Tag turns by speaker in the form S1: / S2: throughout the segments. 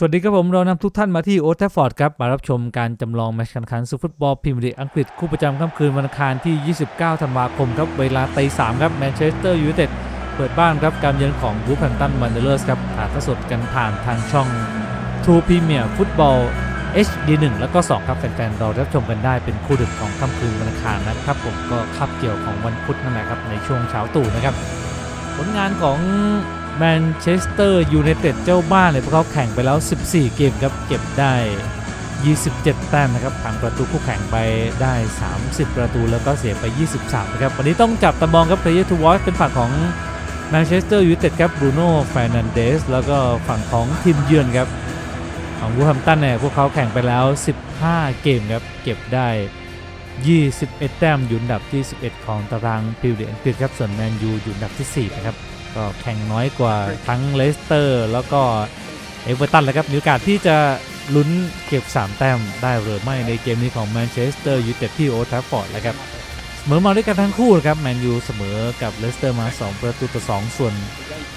S1: สวัสดีครับผมเรานำทุกท่านมาที่โอทฟฟอร์ดครับ มารับชมการจำลองแมตช์แข่งขันซูฟุตบอลพรีเมียร์ลีกอังกฤษ คู่ประจำค่ำคืนวันอังคารที่ 29 ธันวาคมครับ เวลาตีสามครับแมนเชสเตอร์ยูไนเต็ดเปิดบ้านครับ การเยือนของบูฟแฮมตันวันเดอร์เลอร์สครับถ่ายทอดสดกันผ่านทางช่อง True Premier Football HD 1 แล้วก็ 2 ครับ แฟนๆเรารับชมกันได้เป็นคู่ดึกของค่ำคืนวันอังคารนะครับผมก็คาบเกี่ยวของวันพุธนั่นแหละครับในช่วงเช้าตู่นะครับผลงานของ แมนเชสเตอร์ยูไนเต็ดเจ้าบ้านเนี่ยพวกเขาแข่งไปแล้ว 14 เกมครับเก็บได้ 27 แต้มนะครับผังประตูคู่แข่งไปได้ 30 ประตูแล้วก็เสียไป 23 นะครับ วันนี้ต้องจับตามองครับ Player to Watch เป็นฝั่งของแมนเชสเตอร์ยูไนเต็ดครับบรูโน่แฟร์นันเดสแล้วก็ฝั่งของทีมเยือนครับ ของวูแฮมตันเนี่ยพวกเขาแข่งไปแล้ว 15 เกมครับเก็บได้ 21 แต้มอยู่อันดับที่ 11 ของตารางพรีเมียร์ครับส่วนแมนยูอยู่อันดับที่ 4 นะครับ ก็แข่งน้อยกว่าทั้งเลสเตอร์ แล้วก็เอเวอร์ตันเลยครับมีโอกาสที่จะลุ้นเก็บ 3 แต้มได้หรือไม่ในเกมนี้ของแมนเชสเตอร์ยูไนเต็ดที่โอทราฟฟอร์ดแล้วครับเสมอมาด้วยกันทั้งคู่นะครับแมนยูเสมอกับเลสเตอร์มา 2 ประตูต่อ 2 ส่วน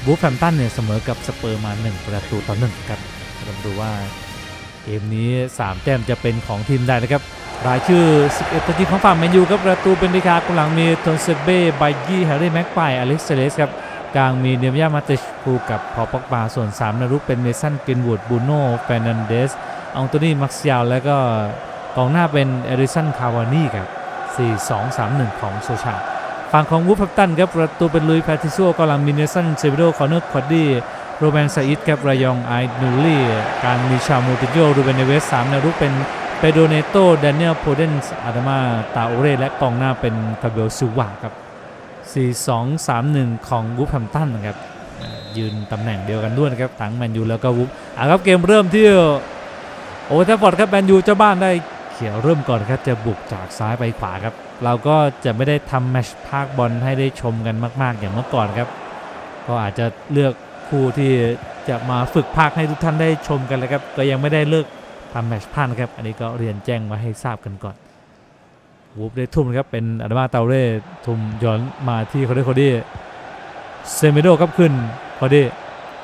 S1: บูฟแฮมตันเนี่ยเสมอกับสเปอร์มา 1 ประตูต่อ1ครับเรามาดูว่าเกมนี้ 3 แต้มจะเป็นของทีมใดนะครับรายชื่อ 11 ตัวจริงของฝั่งแมนยูครับประตูเป็นดิคากำลังมีโทนเซเบ้ไบยี่แฮร์รี่แม็กไ e อเล็กซ์เซเลสครับ กลางมีเนมยามาติชคูกับพอปอกบาส่วน3นารุกเป็นเมสันกินวูดบูโน่เฟรนันเดสอังโตนีมักซิยาลแล้วก็กองหน้าเป็นเอริสันคาวานี่ครับ 4-2-3-1 ของโซชาฝั่งของวูฟแฮมตันครับประตูเป็นลุยแพทิโซกำลังมีเนสันเซเบโดคอนเนอร์คอดดี้โรแมนซาอิดครับรายองไอนูลี่การมีชามูติโยรูเบนเนเวสสามนารุกเป็นเปโดเนโตแดเนียลโพเดนส์อาดามาตาโอเรและกองหน้าเป็นฟาเบลซิวาครับ 4-2-3-1 ของวูฟแฮมตันนะครับยืนตำแหน่งเดียวกันด้วยนะครับทั้งแมนยูแล้วก็วูฟอะครับเกมเริ่มที่โอเวอร์ทัฟฟอร์ดครับแมนยูเจ้าบ้านได้เขียวเริ่มก่อนครับจะบุกจากซ้ายไปขวาครับ เราก็จะไม่ได้ทำแมชภาคบอลให้ได้ชมกันมากๆ อย่างเมื่อก่อนครับ ก็อาจจะเลือกผู้ที่จะมาฝึกภาคให้ทุกท่านได้ชมกันเลยครับ ก็ยังไม่ได้เลือกทำแมชพลาดนะครับ อันนี้ก็เรียนแจ้งมาให้ทราบกันก่อน วูฟได้ทุ่มครับเป็นอาดามาเตาเร่ทุ่มย้อนมาที่เขาได้โคดี้เซเมโดครับขึ้นโคดี้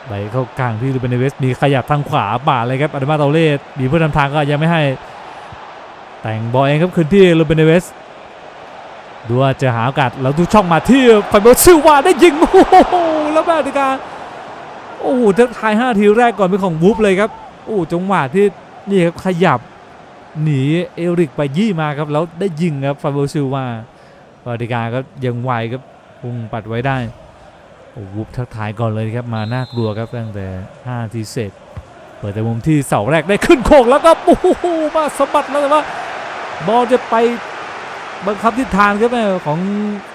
S1: ไหลเข้ากลางที่ลูเบนเนเวสมีขยับทางขวาป่าเลยครับอาดามาเตาเร่มีเพื่อนนำทางก็ยังไม่ให้ แต่งบอลเองครับขึ้นที่ลูเบนเนเวสดูว่าจะหาโอกาสแล้วดูช่องมาที่ไฟเบอร์ซิลวาได้ยิงโอ้โหแล้วแบบในกาโอ้โหทักทาย5ทีแรกก่อนเป็นของวูฟเลยครับโอ้จังหวะที่นี่ครับขยับ หนีเอริกไปยี่มาครับแล้วได้ยิงครับฟาโบซิลวาฟาดิกาก็ยังไวครับพุ่งปัดไว้ได้โอ้วุบทักทายก่อนเลยครับมาน่ากลัวครับตั้งแต่5ทีเสร็จเปิดแต่มุมที่เสาแรกได้ขึ้นโค้งแล้วก็โอ้โหมาสะบัดแล้วแต่ว่าบอลจะไปบังคับทิศทางครับแม่ของ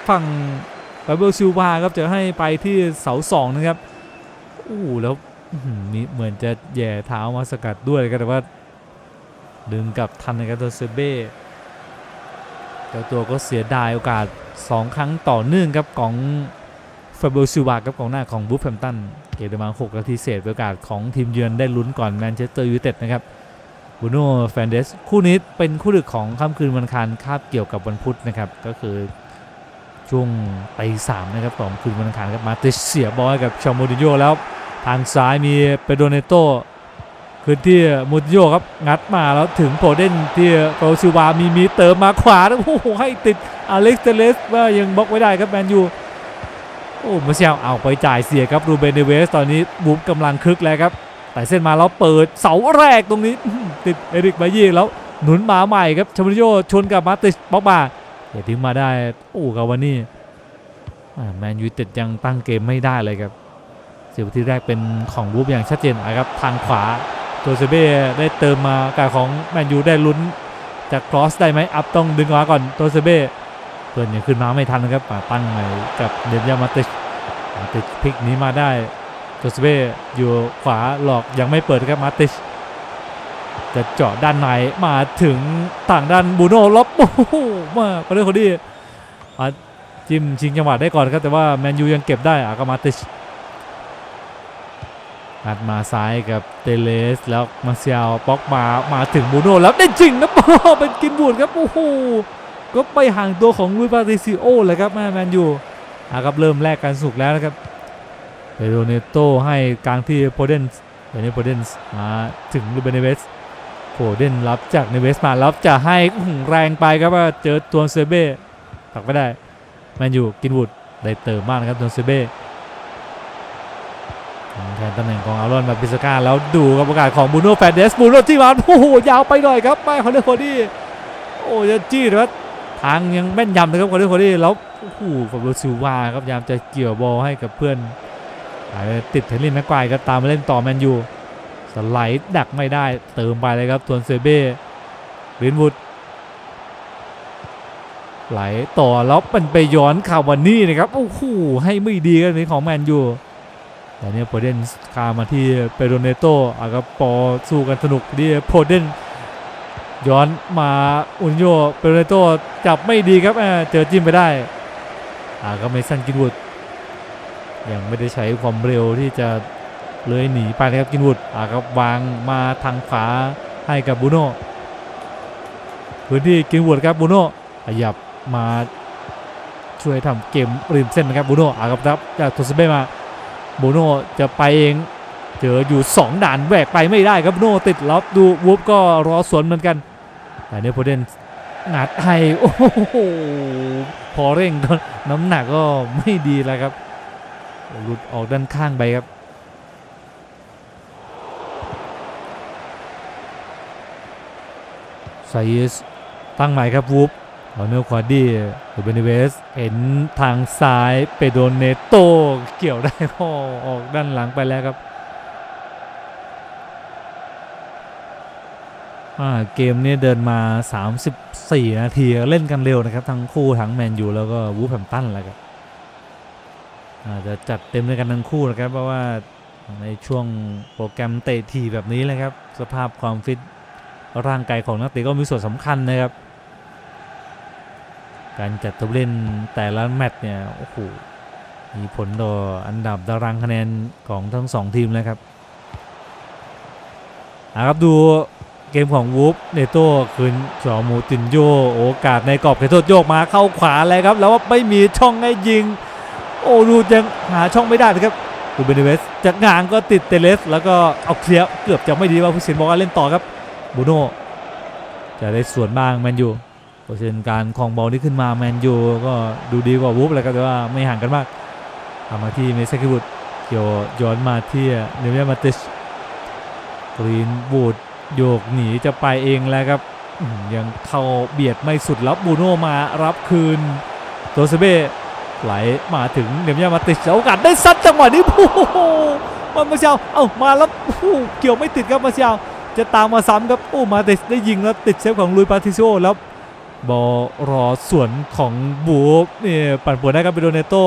S1: ฝั่งฟาเบซิลวาครับจะให้ไปที่เสาสองนะครับโอ้โหแล้วนี่เหมือนจะแย่เท้ามาสกัดด้วยครับแต่ว่า ดึงกับทันนะครับตัวเซเบ้เจ้าตัวก็เสียดายโอกาส 2 ครั้งต่อเนื่องครับของเฟเบลซิวาครับของหน้าของบูฟแฮมตันเกมประมาณ6นาทีเศษโอกาสของทีมเยือนได้ลุ้นก่อนแมนเชสเตอร์ยูไนเต็ดนะครับบูโน่แฟนเดสคู่นี้เป็นคู่ดึกของค่ำคืนวันอังคารคาบเกี่ยวกับวันพุธนะครับก็คือช่วงตีสามนะครับของคืนวันอังคารครับมาติเสียบอลกับชาโมดิโยแล้ว ทางซ้ายมีเปโดเนโต คืนที่มูติโยครับงัดมาแล้วถึงโปเดนที่โปรซิวามีมีเติมมาขวาแล้วโอ้โหให้ติดอเล็กซ์เตเลสว่ายังบล็อกไว้ได้ครับแมนยูโอ้มาเซลเอาไปจ่ายเสียครับรูเบนเนเวสตอนนี้บุกกำลังคึกแล้วครับ แต่เส้นมาแล้วเปิดเสาแรกตรงนี้ ติดเอริกบายี่แล้วหนุนมาใหม่ครับชามิโยชนกับมาติชบล็อกมาอย่าทิ้งมาได้โอ้กาวานี่แมนยูติดยังตั้งเกมไม่ได้เลยครับเสิบทีแรกเป็นของวูฟอย่างชัดเจนนะครับทางขวา โจเซเบ้ได้เติมมากับของแมนยูได้ลุ้นจะครอสได้ไหมอัพต้องดึงมาก่อนโจเซเบ้เพื่อนยังขึ้นมาไม่ทันนะครับป่าตั้งใหม่กับเดนยามาติชมาติชพลิกนี้มาได้โจเซเบ้อยู่ขวาหลอกยังไม่เปิดครับมาติชจะเจาะด้านในมาถึงต่างด้านบูโน่ล็อบโอ้โหมาคนนี้คนนี้อะจิ้มชิงจังหวะได้ก่อนครับแต่ว่าแมนยูยังเก็บได้อะก็มาติช อัดมาซ้ายกับเตเลส แล้วมาเซียลป๊อกมามาถึงบูโน่แล้วได้จริงนะเป็นกินบูดครับ โอ้โห ก็ไปห่างตัวของลุยปาติซิโอเลยครับแม่แมนยูอะครับเริ่มแลกกันสุกแล้วนะครับเปโรเนโตให้กลางที่โพเดนเดนนิโพเดนส์มาถึงลูเบเนเวสโพเดนรับจากเนเวสมารับจะให้แรงไปครับว่าเจอตัวเซเบ้ตักไม่ได้แมนยูกินวูดได้เติมมากนะครับตัวเซเบ้ แทนตำแหน่งของอารอนแบบปิสกาแล้วดูกับโอกาสของบูโน่แฟนเดสบูโน่ที่มาโอ้โหยาวไปหน่อยครับไม่คอนเดอร์โคดี้โอ้จะจี้นะครับทางยังแม่นยำนะครับคอนเดอร์โคดี้แล้วโอ้โหฟาโบซิลวาครับยามจะเกี่ยวบอลให้กับเพื่อนติดเทนลินแม็กควายก็ตามมาเล่นต่อแมนยูสไลด์ดักไม่ได้เติมไปเลยครับทวนเซเบ้ลินวูดไหลต่อแล้วมันไปย้อนคาวันนี่นะครับโอ้โหให้ไม่ดีกันนี้ของแมนยู แต่เนี่ยโพเดนคามาที่เปโรเนโตอากาปอสู้กันสนุกดีโพเดนย้อนมาอุนโยเปโรเนโตจับไม่ดีครับเจอจิ้มไปได้อาก็ไม่สั้นกินวูดยังไม่ได้ใช้ความเร็วที่จะเลยหนีไปนะครับกินวุดอาครับวางมาทางขวาให้กับบูโน่พื้นที่กินวุดครับบูโน่ขยับมาช่วยทำเกมริมเส้นนะครับบูโน่อาครับรับจากโทสเบมา โบโน่จะไปเองเจออยู่ 2 ด่านแหวกไปไม่ได้ครับโน่ติดล็อบดูวูฟก็รอสวนเหมือนกัน แต่เนโพเดนงัดให้โอ้โหพอเร่งก็น้ำหนักก็ไม่ดีแล้วครับหลุดออกด้านข้างไปครับไซส์ตั้งใหม่ครับวูฟ เอาเนอร์ควาดี้หรือเบนิเวสเห็นทางซ้ายไปโดนเนโตเกี่ยวได้ก็ออกด้านหลังไปแล้วครับเกมนี้เดินมา 34 นาที เล่นกันเร็วนะครับ ทั้งคู่ทั้งแมนยูแล้วก็วูฟแฮมตันแหละครับอาจจะจัดเต็มด้วยกันทั้งคู่นะครับ เพราะว่าในช่วงโปรแกรมเตะทีแบบนี้เลยครับ สภาพความฟิตร่างกายของนักเตะก็มีส่วนสำคัญนะครับ การจัดตัวเล่นแต่ละแมตช์เนี่ยโอ้โหมีผลต่ออันดับตารางคะแนนของทั้งสองทีมเลยครับอาครับดูเกมของวูฟเนโต้คืนจอมูตินโยโอกาสในกรอบเขตโทษโยกมาเข้าขวาเลยครับ แล้วว่าไม่มีช่องให้ยิง โอ้ดูยังหาช่องไม่ได้นะครับดูเบนเวสจากงางก็ติดเตเลส แล้วก็เอาเคลียร์เกือบจะไม่ดีว่าผู้สินบอกว่าเล่นต่อครับบูโน่จะได้ส่วนบ้างแมนยู เปอร์เซ็นต์การคองบอลที่ขึ้นมาแมนยูก็ดูดีกว่าวูฟเลยครับแต่ว่าไม่ห่างกันมากทำมาที่เมสกิบุตเกี่ยวย้อนมาที่เนเมียมาติชกรีนบูดโยกหนีจะไปเองแล้วครับยังเข้าเบียดไม่สุดแล้วบูโน่มารับคืนโตเซเบ้ไหลมาถึงเนียมยามาติดโอกาสได้ซัดจังหวะนี้โอ้โหมามาเชาเอ้ามาแล้วเกี่ยวไม่ติดครับมาเชาจะตามมาซ้ำครับโอ้มาติดได้ยิงแล้วติดเซฟของลุยปาติโซแล้ว บอลรอสวนของบูฟนี่ปั่นป่วนได้ครับไปโดนเนโต้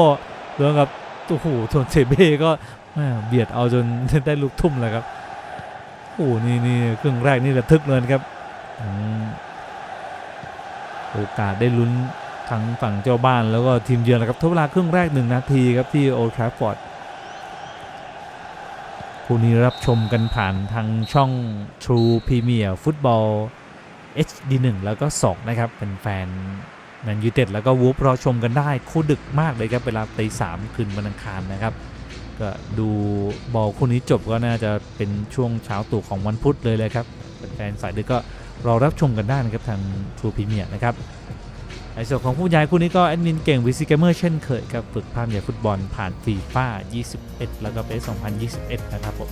S1: เรื่องกับโอ้โหทนเซเบ้ก็แม่เบียดเอาจนได้ลูกทุ่มเลยครับโอ้โหนี่นี่ครึ่งแรกนี่ระทึกเลยครับอโอกาสได้ลุ้นทั้งฝั่งเจ้าบ้านแล้วก็ทีมเยือนนะครับทดเวลาครึ่งแรกหนึ่งนาทีครับที่โอทราฟฟอร์ดคู่นี้รับชมกันผ่านทางช่อง True Premier Football HD 1 แล้วก็2นะครับเป็นแฟนแมนยูเต็ดแล้วก็วูฟรอชมกันได้คู่ดึกมากเลยครับเวลาตีสามคืนวันอังคารนะครับ ก็ดูบอลคู่นี้จบก็น่าจะเป็นช่วงเช้าตู่ของวันพุธเลยเลยครับแฟนสายดึกก็รอรับชมกันได้นะครับทาง True Premier นะครับในส่วนของผู้ย้ายคู่นี้ก็แอดมินเก่งวิซิเกเมอร์เช่นเคยครับฝึกภาพใหญ่ฟุตบอลผ่านฟีฟ่า21 แล้วก็เป2021 นะครับผม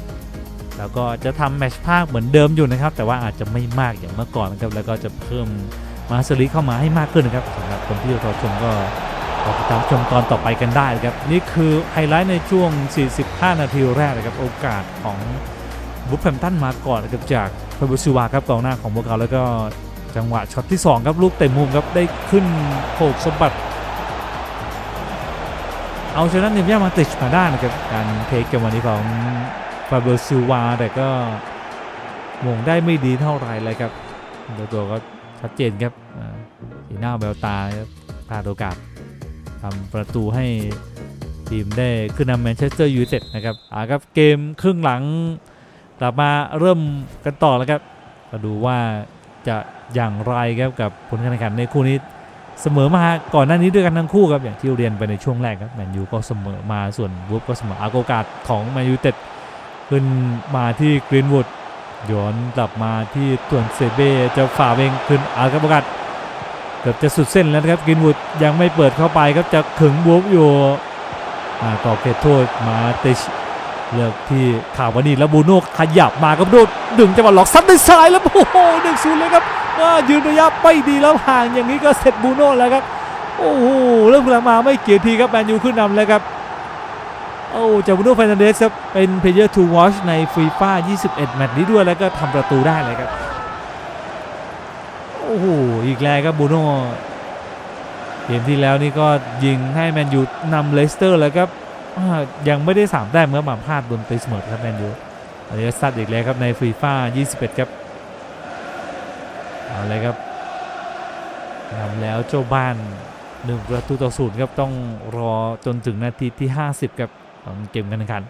S1: แล้วก็จะทำแมชภาคเหมือนเดิมอยู่นะครับ แต่ว่าอาจจะไม่มากอย่างเมื่อก่อนนะครับ แล้วก็จะเพิ่มมาสลิเข้ามาให้มากขึ้นนะครับสำหรับคนที่รอชมก็รอติดตามชมตอนต่อไปกันได้นะครับ นี่คือไฮไลท์ในช่วง 45 นาทีแรกนะครับ โอกาสของบุฟแฟมตันมาก่อนนะครับจากฟาบิซิวาครับกองหน้าของพวกเขาแล้วก็จังหวะช็อตที่ 2 ครับลูกเตะมุมครับได้ขึ้นโขกสะบัดเอาชนะเนมยามาติชมาได้นะครับการเทคเกมวันนี้ของาเบอร์ซิวาแต่ก็มงได้ไม่ดีเท่าไหร่เลยครับตัวตัวก็ชัดเจนครับสีหน้าแววตาครับพลาดโอกาสทำประตูให้ทีมได้ขึ้นนำแมนเชสเตอร์ยูไนเต็ดนะครับอ่าครับเกมครึ่งหลังกลับมาเริ่มกันต่อแล้วครับมาดูว่าจะอย่างไรครับกับผลการแข่งขันในคู่นี้เสมอมาก่อนหน้านี้ด้วยกันทั้งคู่ครับอย่างที่เรียนไปในช่วงแรกครับแมนยูก็เสมอมาส่วนวูฟก็เสมออาโกกาสของแมนยูเต็ด ขึ้นมาที่กรีนวูดย้อนกลับมาที่ต่วนเซเบ้จะฝ่าเองขึ้นอาครับกาสเกือบจะสุดเส้นแล้วนะครับกรีนวูดยังไม่เปิดเข้าไปครับจะขึงบูฟอยู่อ่ากรอเขตโทษมาเตชเลือกที่ข่าววันนี้แล้วบูโน่ขยับมาครับโดดดึงจังหวะหลอกซัดด้วยซ้ายแล้วโอ้โหหนึ่งศูนย์เลยครับอ่ายืนระยะไม่ดีแล้วห่างอย่างนี้ก็เสร็จบูโน่แล้วครับโอ้โหเริ่มหลังมาไม่เกี่ยทีครับแมนยูขึ้นนำแล้วครับ โอ้จากบูโน่เฟรนันเดสครับเป็นเพลเยอร์ทูวอชในฟีฟ่า21 แมตช์นี้ด้วยแล้วก็ทำประตูได้เลยครับ โอ้โห อีกแล้วครับบูโน่เกมที่แล้วนี่ก็ยิงให้แมนยูนำเลสเตอร์แล้วครับยังไม่ได้3แต้มเมื่อมาพลาดบนตีเสมอครับแมนยูอันนี้ก็ซัดอีกแล้วครับในฟีฟ่า21 ครับเอาเลยครับนำแล้วเจ้าบ้านหนึ่งประตูต่อศูนย์ครับต้องรอจนถึงนาทีที่ 50 ครับ ของเกมกันแข่งขัน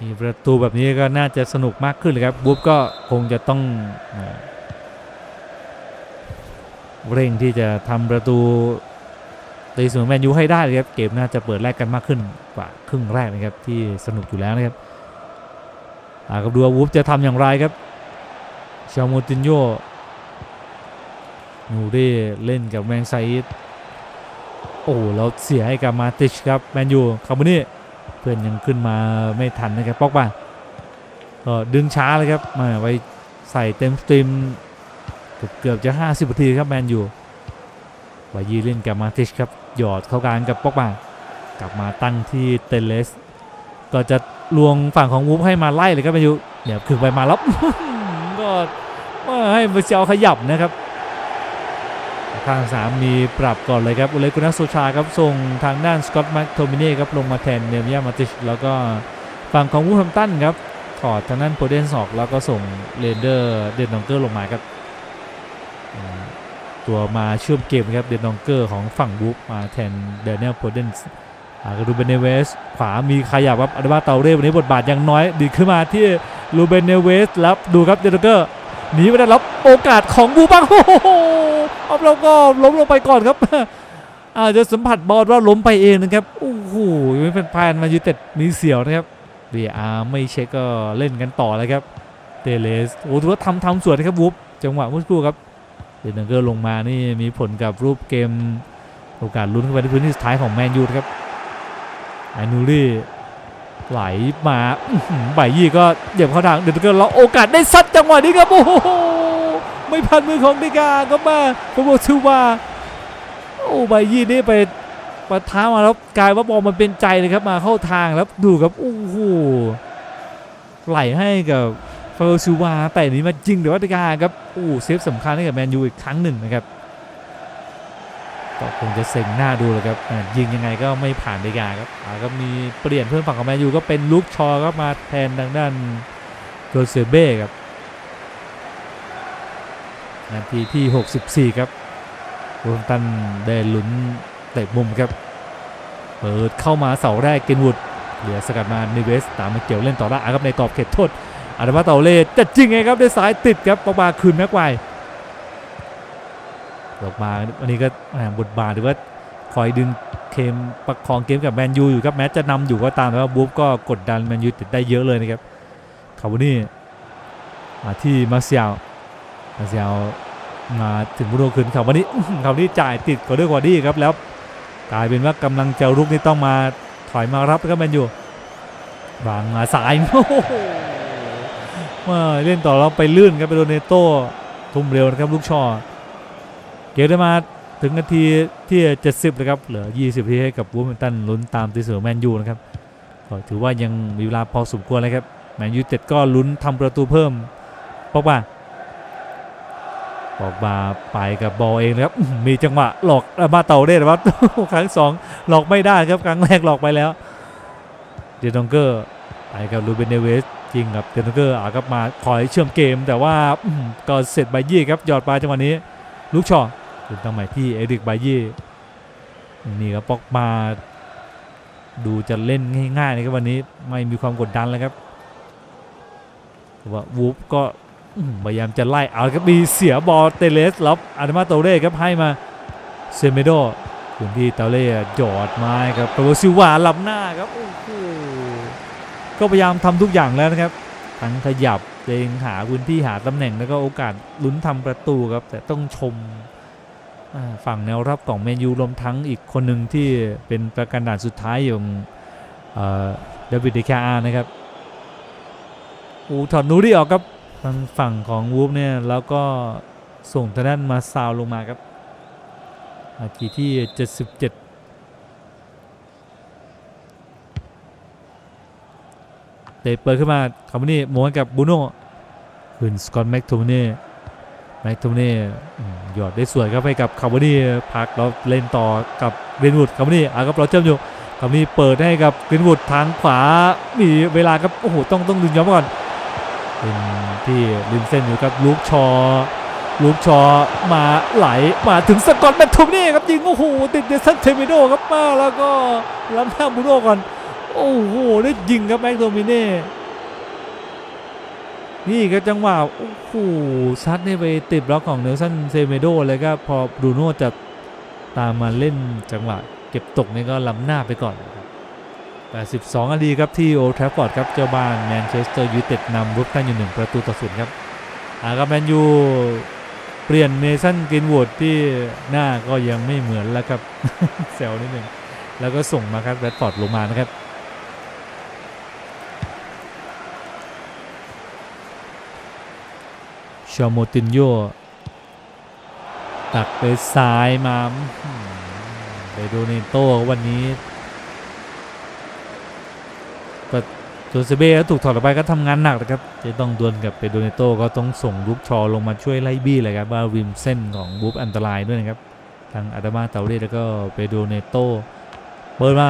S1: มีประตูแบบนี้ก็น่าจะสนุกมากขึ้นเลยครับบุ๊บก็คงจะต้องเร่งที่จะทำประตูตีเสมอแมนยูให้ได้เลยครับเกมน่าจะเปิดแรกกันมากขึ้นกว่าครึ่งแรกนะครับที่สนุกอยู่แล้วนะครับอากับดูว่าวูฟจะทำอย่างไรครับชาโมตินโยนูเร่เล่นกับแมงไซด์ โอ้โหแล้วเสียให้กับมาติชครับแมนยูคาร์บนี่เพื่อนยังขึ้นมาไม่ทันนะครับปอกบ้าก็ดึงช้าเลยครับมาไว้ใส่เต็มสตรีมเกือบเกือบจะ 50นาทีครับแมนยูวายีเล่นกับมาติชครับหยอดเข้ากลางกับปอกบ้ากลับมาตั้งที่เตเลส ก็จะลวงฝั่งของวูฟให้มาไล่เลยครับแมนยูเดี๋ยวขึงไปมาแล้วก็ไม่ให้มาเชียวขยับนะครับ ทางสามมีปรับก่อนเลยครับอุเลกุนัสโซชาครับส่งทางด้านสกอตต์แม็กโทมิเน่ครับลงมาแทนเนมยามาติชแล้วก็ฝั่งของวูแฮมตันครับถอดทางด้านโพเดนสอกแล้วก็ส่งเรนเดอร์เดนนองเกอร์ลงมาครับตัวมาเชื่อมเกมครับเดนนองเกอร์ของฝั่งบูฟมาแทนเดนเนลโพเดนส์ก็ดูเบเนเวส ขวามีขยับครับอัลบาเตาเร่วันนี้บทบาทยังน้อยดีขึ้นมาที่ลูเบเนเวสแล้วดูครับเดนนองเกอร์ หนีไปได้รับโอกาสของบูบังโอ้โหเอาเราก็ล้มลงไปก่อนครับอาจจะสัมผัสบอลว่าล้มไปเองนะครับโอ้โหไม่เป็นพานมายูเต็ดมีเสียวนะครับเบียร์ไม่เช็คก็เล่นกันต่อเลยครับเตเลสโอ้ถือว่าทำทำสวยนะครับวูฟจังหวะเมื่อสักครู่ครับเดนเกอร์ลงมานี่มีผลกับรูปเกมโอกาสลุ้นเข้าไปในพื้นที่สุดท้ายของแมนยูครับไอนูรี่ ไหลมาใบยี่ก็เหยียบเข้าทางเดนเกอร์แล้วโอกาสได้ซัดจังหวะนี้ครับโอ้โหไม่พันมือของดิกาก็มาโปโมชูว่าโอ้ใบยี่นี่ไปปะท้ามาแล้วกลายว่าบอลมันเป็นใจเลยครับมาเข้าทางแล้วดูครับโอ้โหไหลให้กับเฟาโรชูวาแต่นนี้มาจริงหรือว่าดิกาครับโอ้เซฟสำคัญให้กับแมนยูอีกครั้งหนึ่งนะครับ ก็คงจะเซ็งหน้าดูเลยครับยิงยังไงก็ไม่ผ่านดีกาครับก็มีเปลี่ยนเพื่อนฝั่งของแมนยูก็เป็นลุกชอครับมาแทนทางด้านโจเซเบ้ครับนาทีที่ 64 ครับวงตันได้ลุ้นเตะมุมครับ เปิดเข้ามาเสาแรกเกนวูดเหลือสกัดมานิเวสตามมาเกี่ยวเล่นต่อได้อะครับในกรอบเขตโทษอาร์มาเตาเล่จะจริงไงครับด้วยสายติดครับปอกมาคืนแม็กไว ออกมาวันนี้ก็บทบาทหรือว่าคอยดึงเกมประคองเกมกับแมนยูอยู่ครับแม้จะนำอยู่ก็ตามแต่ว่าบูฟก็กดดันแมนยูติดได้เยอะเลยนะครับคาร์บนี่มาที่มาเซียลมาเซียลมาถึงบุโรคืนคาร์บอนี่อื้อหือคาร์บนี่จ่ายติดกว่าด้วยกว่าดีครับแล้วกลายเป็นว่ากำลังจะรุกนี่ต้องมาถอยมารับครับแมนยูวางมาสายโอ้โหมาเล่นต่อแล้วไปลื่นครับไปโดนเนโต้ทุ่มเร็วนะครับลูกชอ เกมได้มาถึงนาทีที่ 70นะครับเหลือ 20ทีให้กับวูแมป์ตันลุ้นตามตีเสมอแมนยูนะครับก็ถือว่ายังมีเวลาพอสมควรเลยครับแมนยูเต็ดก็ลุ้นทำประตูเพิ่มปอกบาปอกบาไปกับบอลเองนะครับมีจังหวะหลอกมาเต่าได้แต่ว่าครั้งสองหลอกไม่ได้ครับครั้งแรกหลอกไปแล้วเดนองเกอร์ไปกับลูเบนเนเวสจริงกับเดนองเกอร์อากับมาคอยเชื่อมเกม แต่ว่าก็เสร็จใบยี่ครับหยอดปลาจังหวะนี้ลูกชอ เป็นตั้งใหม่ที่เอริกบาเย่นี่ครับปอกมา ดูจะเล่นง่ายๆนะครับวันนี้ไม่มีความกดดันเลยครับว่าวูฟก็พยายามจะไล่เอาครับมีเสียบอลเตเลสแล้วอาร์มาโตเร่ครับให้มาเซเมโดพื้นที่เตาเล่หยอดไม้ครับโปรซิวาลับหน้าครับโอ้โหก็พยายามทำทุกอย่างแล้วนะครับทั้งขยับเองหาพื้นที่หาตำแหน่งแล้วก็โอกาสลุ้นทำประตูครับ แต่ต้องชม ฝั่งแนวรับของเมนยูรวมทั้งอีกคนหนึ่งที่เป็นประกันด่านสุดท้ายอย่างเดวิดเดคาร์นะครับอูถอดนูรี่ออกครับทางฝั่งของวูฟเนี่ยแล้วก็ส่งทางด้านมาซาวลงมาครับนาทีที่ 77เตะเปิดขึ้นมาคาร์บานี่ม้วนกับบูโน่คืนสกอตแม็กโทมเน่ แม็กทมเน่หยอดได้สวยครับให้กับคาร์บานี่พักแล้วเล่นต่อกับเกรนวูดคาร์บานี่อะครับเราเชื่อมอยู่คาร์บานี่เปิดให้กับเกรนวูดทางขวามีเวลาครับโอ้โหต้องต้องดึงย้อนมก่อนเป็นที่ริมเส้นอยู่กับลูกชอลูกชอมาไหลมาถึงสกอตแม็กทมเน่ครับยิงโอ้โหติดเดซันเทเมโดครับมาแล้วก็ล้ำหน้าบูโน่ก่อน โอ้โหได้ยิงครับแม็กโดมิเน่ นี่ก็จังหวะโอ้โหซัดนี่ไปติดบล็อกของเนลสันเซเมโดเลยครับพอบรูโน่จะตามมาเล่นจังหวะเก็บตกนี่ก็ล้ำหน้าไปก่อนครับ82นาทีครับที่โอทรฟฟอร์ดครับเจ้าบ้านแมนเชสเตอร์ยูไนเต็ดนำรุกตั้งอยู่หนึ่งประตูต่อศูนย์ครับอ่าครับแมนยูเปลี่ยนเนสันกรีนวูดที่หน้าก็ยังไม่เหมือนแล้วครับแซวนิดหนึ่งแล้วก็ส่งมาครับแรดฟอร์ดลงมานะครับ ชาโมตินโยตักไปซ้ายมาอื้อหือไปโดเนโต้วันนี้ก็โจเซเบ้ถูกถอดออกไปก็ทำงานหนักนะครับ จะต้องดวลกับเปโดเนโต้ก็ต้องส่งลูกชอลงมาช่วยไล่บี้เลยครับว่าริมเส้นของบูฟอันตรายด้วยนะครับทางอาดามาเตาเรแล้วก็เปโดเนโต้เปิดมา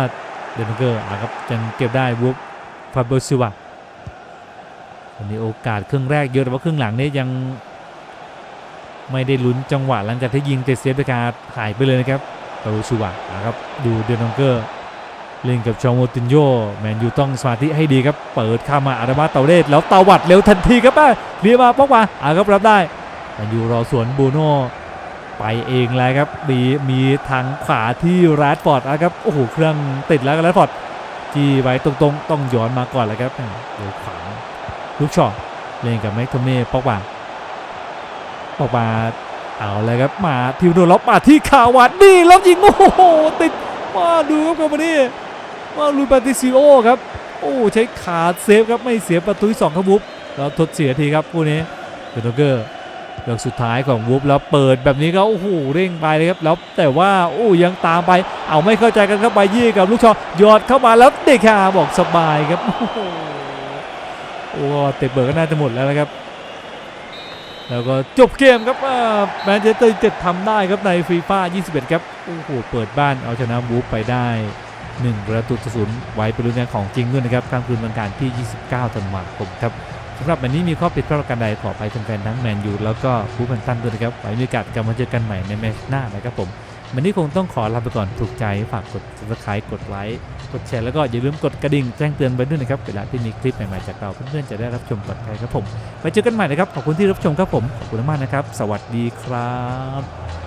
S1: เดนเกอร์อะครับยังเก็บได้บูฟฟาเบซิวา วันนี้โอกาสครึ่งแรกเยอะแต่ว่าครึ่งหลังนี่ยัง ไม่ได้ลุ้นจังหวะหลังจากที่ยิงเตะเซฟไปกาหายไปเลยนะครับตาลูชูวะนะครับดูเดนองเกอร์เล่นกับชองโมตินโยแมนยูต้องสมาธิให้ดีครับ เปิดเข้ามาอาราบาเตาเรศแล้วตาวัดเร็วทันทีครับป้าเรียมาป๊อกมาอ่าครับรับได้แมนยูรอสวนบูโน่ไปเองแล้วครับมีมีทางขวาที่แรดฟอร์ดนะครับโอ้โหเครื่องติดแล้วกับแรดฟอร์ดที่ไว้ตรงๆ ต้องย้อนมาก่อนแล้วครับอ่าเดี๋ยวขวาง ลูกช็อตเล่นกับแม็กโทเม่ปอกบาปอกบาเอาเลยครับมาทิวโดนล็อกมาที่คาวัดนี่แล้วยิงโอ้โหติดมาดูครับกับวันนี้ว่าลูปาติซิโอครับโอ้ใช้ขาเซฟครับไม่เสียประตูสองครับวุบแล้วทดเสียทีครับคู่นี้เดนเกอร์เลือกสุดท้ายของวุบแล้วเปิดแบบนี้ก็โอ้โหเร่งไปเลยครับแล้วแต่ว่าโอ้ยังตามไป เอาไม่เข้าใจกันครับไปยี่กับลูกชอยอดเข้ามาแล้วเด็กค่ะบอกสบายครับโอ้โห โอ้เตะเบิร์ก็น่าจะหมดแล้วนะครับ แล้วก็จบเกมครับแมนเชสเตอร์ยูไนเต็ดทำได้ครับในฟีฟ่า21 ครับ โอ้โห เปิดบ้านเอาชนะวูฟไปได้ 1 ประตูต่อศูนย์ไว้เป็นรุ่นแรกของจริงด้วยนะครับกลางคืนวันการที่ 29ธันวาคมครับสำหรับวันนี้มีข้อผิดพลาดประการใดขอไปแฟนๆทั้งแมนยูแล้วก็บูฟแมนตันด้วยนะครับไว้มีโอกาสกลับมาเจอกันใหม่ในแมตช์หน้านะครับผม วันนี้คงต้องขอลาไปก่อนถูกใจฝากกด subscribe กดไลค์กดแชร์แล้วก็อย่าลืมกดกระดิ่งแจ้งเตือนไปด้วยนะครับเวลาที่มีคลิปใหม่ๆจากเราเพื่อนๆจะได้รับชมก่อนใครครับผมไปเจอกันใหม่นะครับขอบคุณที่รับชมครับผมขอบคุณมากนะครับ สวัสดีครับ